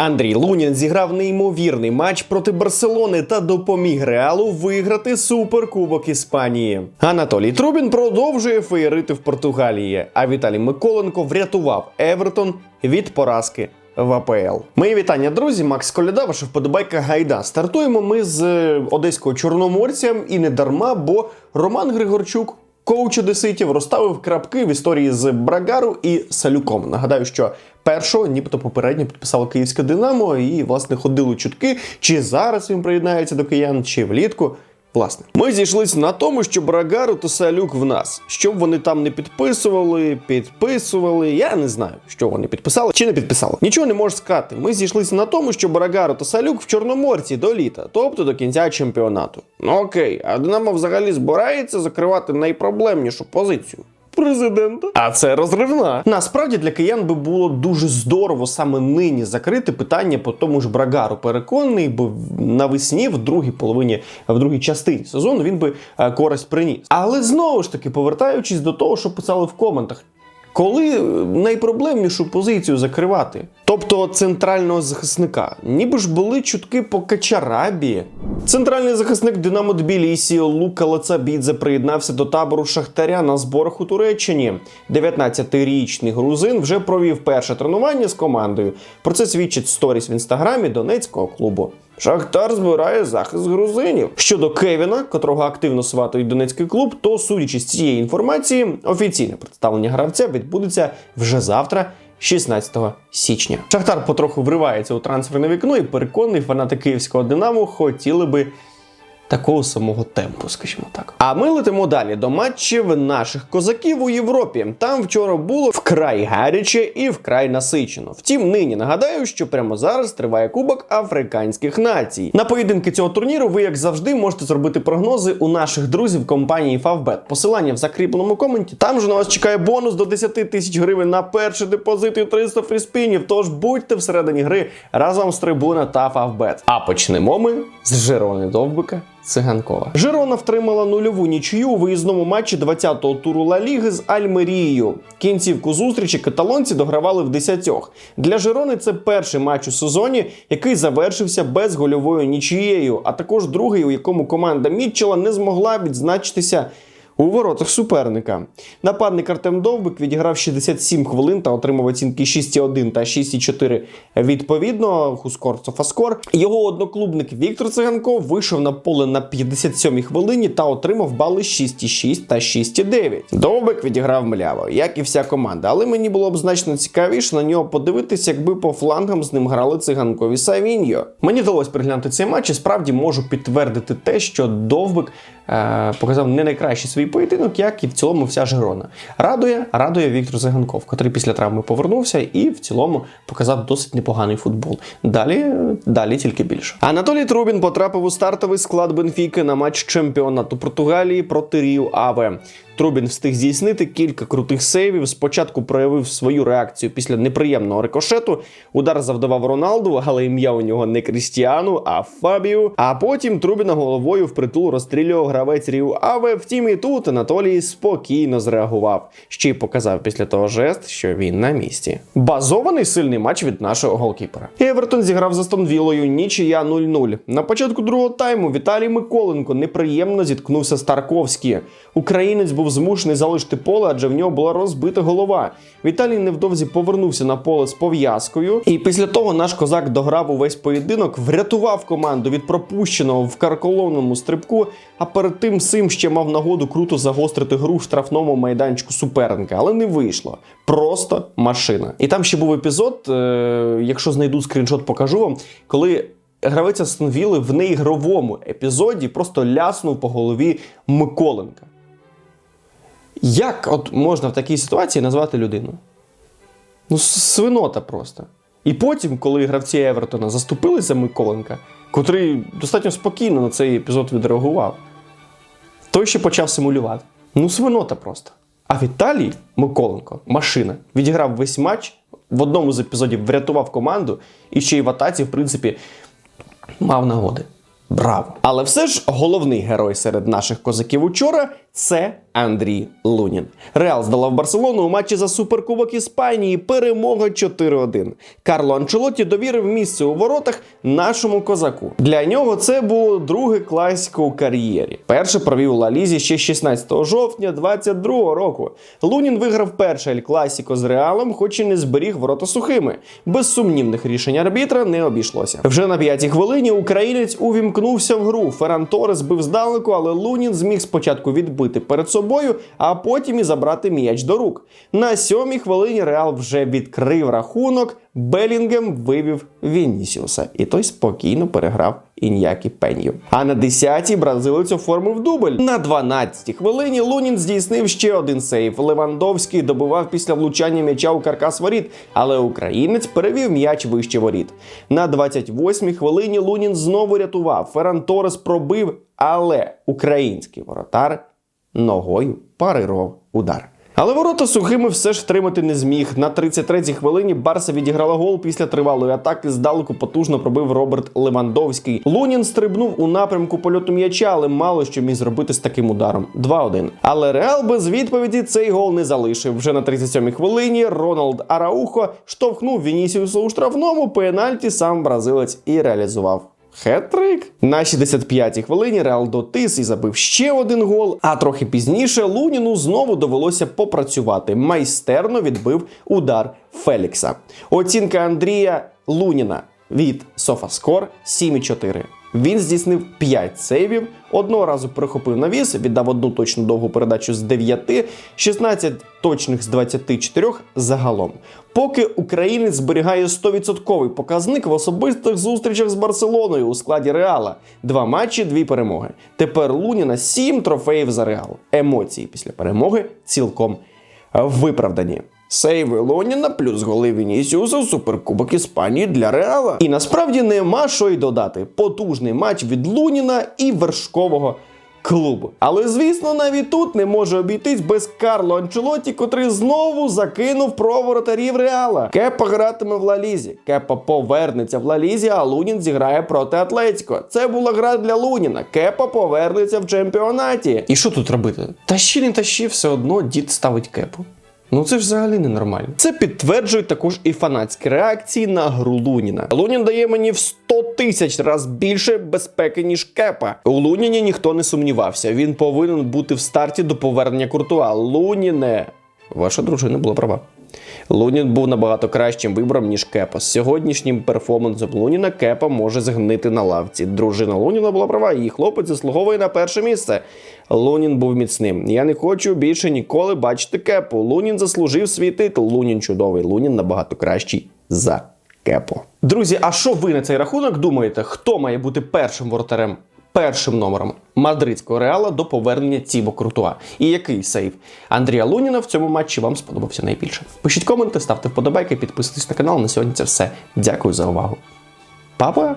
Андрій Лунін зіграв неймовірний матч проти Барселони та допоміг Реалу виграти суперкубок Іспанії. Анатолій Трубін продовжує феєрити в Португалії, а Віталій Миколенко врятував Евертон від поразки. В АПЛ. Мої вітання, друзі. Макс Коляда, ваша вподобайка Гайда. Стартуємо ми з е, одеського чорноморця і не дарма, бо Роман Григорчук Коуч Одеситів розставив крапки в історії з Брагару і Салюком. Нагадаю, що першого, нібито попередньо підписало київське Динамо, і власне ходили чутки, чи зараз він приєднається до киян, чи влітку. Власне, ми зійшлися на тому, що Брагару та Салюк в нас. Щоб вони там не підписували, підписували. Я не знаю, що вони підписали чи не підписали. Нічого не можу сказати. Ми зійшлися на тому, що Брагару та Салюк в Чорноморці до літа, тобто до кінця чемпіонату. Ну окей, а Динамо взагалі збирається закривати найпроблемнішу позицію. Президента, а це розривна. Насправді для киян би було дуже здорово саме нині закрити питання по тому ж Брагару. Переконаний, бо навесні, в другій половині, в другій частині сезону він би е, користь приніс. Але знову ж таки, повертаючись до того, що писали в коментах. Коли е, найпроблемнішу позицію закривати, тобто центрального захисника, ніби ж були чутки по Качарабі. Центральний захисник Динамо Тбілісі Лука Лацабідзе приєднався до табору Шахтаря на зборах у Туреччині. 19-річний грузин вже провів перше тренування з командою. Про це свідчить сторіс в інстаграмі донецького клубу. Шахтар збирає захист грузинів. Щодо Кевіна, котрого активно сватують донецький клуб, то судячи з цієї інформації, офіційне представлення гравця відбудеться вже завтра. 16 січня. Шахтар потроху вривається у трансферне вікно і переконаний, фанати київського Динамо хотіли би такого самого темпу, скажімо так. А ми летимо далі до матчів наших козаків у Європі. Там вчора було вкрай гаряче і вкрай насичено. Втім, нині нагадаю, що прямо зараз триває Кубок африканських націй. На поєдинки цього турніру ви, як завжди, можете зробити прогнози у наших друзів компанії Favbet. Посилання в закріпленому коменті. Там же на вас чекає бонус до 10 тисяч гривень на перший депозит і 300 фріспінів. Тож будьте всередині гри разом з трибуна та Favbet. А почнемо ми з Жерони Довбика. Циганкова. Жирона втримала нульову нічию у виїзному матчі 20-го туру Ла Ліги з Альмерією. Кінцівку зустрічі каталонці догравали в десятьох. Для Жирони це перший матч у сезоні, який завершився безгольовою нічією, а також другий, у якому команда Мітчела не змогла відзначитися. У воротах суперника нападник Артем Довбик відіграв 67 хвилин та отримав оцінки 6,1 та 6,4 відповідно. Хускор Софаскор. Його одноклубник Віктор Циганков вийшов на поле на 57-й хвилині та отримав бали 6,6 та 6,9. Довбик відіграв мляво, як і вся команда. Але мені було б значно цікавіше на нього подивитися, якби по флангам з ним грали циганкові Савіньо. Мені вдалося приглянути цей матч і справді можу підтвердити те, що Довбик показав не найкращий свій поєдинок, як і в цілому вся Жирона. Радує, радує Віктор Заганков, котрий після травми повернувся і в цілому показав досить непоганий футбол. Далі, далі тільки більше. Анатолій Трубін потрапив у стартовий склад Бенфіки на матч чемпіонату Португалії проти Рію Аве. Трубін встиг здійснити кілька крутих сейвів. Спочатку проявив свою реакцію після неприємного рикошету. Удар завдавав Роналду, але ім'я у нього не Крістіану, а Фабію. А потім Трубіна головою впритул розстрілював гравець Рію Аве. Втім, і тут Анатолій спокійно зреагував. Ще й показав після того жест, що він на місці. Базований сильний матч від нашого голкіпера. Евертон зіграв за Стонвілою нічия 0-0. На початку другого тайму Віталій Миколенко неприємно зіткнувся з Тарковські. Українець був змушений залишити поле, адже в нього була розбита голова. Віталій невдовзі повернувся на поле з пов'язкою, і після того наш козак дограв увесь поєдинок, врятував команду від пропущеного в карколовному стрибку. А перед тим Сим ще мав нагоду круто загострити гру в штрафному майданчику суперника, але не вийшло. Просто машина. І там ще був епізод, е- якщо знайду скріншот, покажу вам, коли. Гравець Астон Вілли в неігровому епізоді просто ляснув по голові Миколенка. Як от можна в такій ситуації назвати людину? Ну, свинота просто. І потім, коли гравці Евертона заступилися за Миколенка, котрий достатньо спокійно на цей епізод відреагував, той ще почав симулювати. Ну, свинота просто. А Віталій Миколенко, машина, відіграв весь матч, в одному з епізодів врятував команду і ще й в атаці, в принципі, мав нагоди. Браво! Але все ж головний герой серед наших козаків учора це Андрій Лунін. Реал здолав Барселону у матчі за суперкубок Іспанії. Перемога 4-1. Карло Анчелотті довірив місце у воротах нашому козаку. Для нього це було друге класико у кар'єрі. Перше провів у Ла Лізі ще 16 жовтня 22 року. Лунін виграв перше Ель Класіко з Реалом, хоч і не зберіг ворота сухими. Без сумнівних рішень арбітра не обійшлося. Вже на п'ятій хвилині українець увімкнувся в гру. Ферран Торес бив здалеку, але Лунін зміг спочатку відбити перед собою, а потім і забрати м'яч до рук. На сьомій хвилині Реал вже відкрив рахунок. Белінгем вивів Вінісіуса, і той спокійно переграв Ін'які Пенью. А на 10-й бразилець оформив дубль. На 12-й хвилині Лунін здійснив ще один сейв. Левандовський добивав після влучання м'яча у каркас воріт, але українець перевів м'яч вище воріт. На 28-й хвилині Лунін знову рятував. Ферран Торес пробив, але український воротар ногою парирував удар. Але ворота сухими все ж втримати не зміг. На 33-й хвилині Барса відіграла гол після тривалої атаки. Здалеку потужно пробив Роберт Левандовський. Лунін стрибнув у напрямку польоту м'яча, але мало що міг зробити з таким ударом. 2-1. Але Реал без відповіді цей гол не залишив. Вже на 37-й хвилині Роналд Араухо штовхнув Вінісіуса у штрафному пенальті. Сам бразилець і реалізував. Хет-трик. На 65-й хвилині Реал дотис і забив ще один гол. А трохи пізніше Луніну знову довелося попрацювати. Майстерно відбив удар Фелікса. Оцінка Андрія Луніна від Софаскор 7,4. Він здійснив 5 сейвів, одного разу перехопив навіс, віддав одну точну довгу передачу з 9, 16 точних з 24 загалом. Поки українець зберігає 100% показник в особистих зустрічах з Барселоною у складі Реала. Два матчі, дві перемоги. Тепер Луніна 7 трофеїв за Реал. Емоції після перемоги цілком виправдані. Сейви Лоніна плюс голи Вінісіуса у суперкубок Іспанії для Реала. І насправді нема що й додати. Потужний матч від Луніна і вершкового клубу. Але звісно, навіть тут не може обійтись без Карло Анчелоті, котрий знову закинув про воротарів Реала. Кепа гратиме в Лалізі. Кепа повернеться в Лалізі, а Лунін зіграє проти Атлетіко. Це була гра для Луніна. Кепа повернеться в чемпіонаті. І що тут робити? Тащі не тащі, все одно дід ставить кепу. Ну це ж взагалі ненормально. Це підтверджують також і фанатські реакції на гру Луніна. Лунін дає мені в 100 тисяч раз більше безпеки, ніж кепа. У Луніні ніхто не сумнівався. Він повинен бути в старті до повернення Куртуа. Луніне, ваша дружина була права. Лунін був набагато кращим вибором, ніж Кепа. З сьогоднішнім перформансом Луніна Кепа може згнити на лавці. Дружина Луніна була права, і хлопець заслуговує на перше місце. Лунін був міцним. Я не хочу більше ніколи бачити Кепу. Лунін заслужив свій титул. Лунін чудовий. Лунін набагато кращий за Кепу. Друзі, а що ви на цей рахунок думаєте? Хто має бути першим воротарем? Першим номером мадридського реала до повернення Тібо Крутуа. І який сейв Андрія Луніна в цьому матчі вам сподобався найбільше? Пишіть коменти, ставте вподобайки, підписуйтесь на канал. На сьогодні це все. Дякую за увагу. Папа!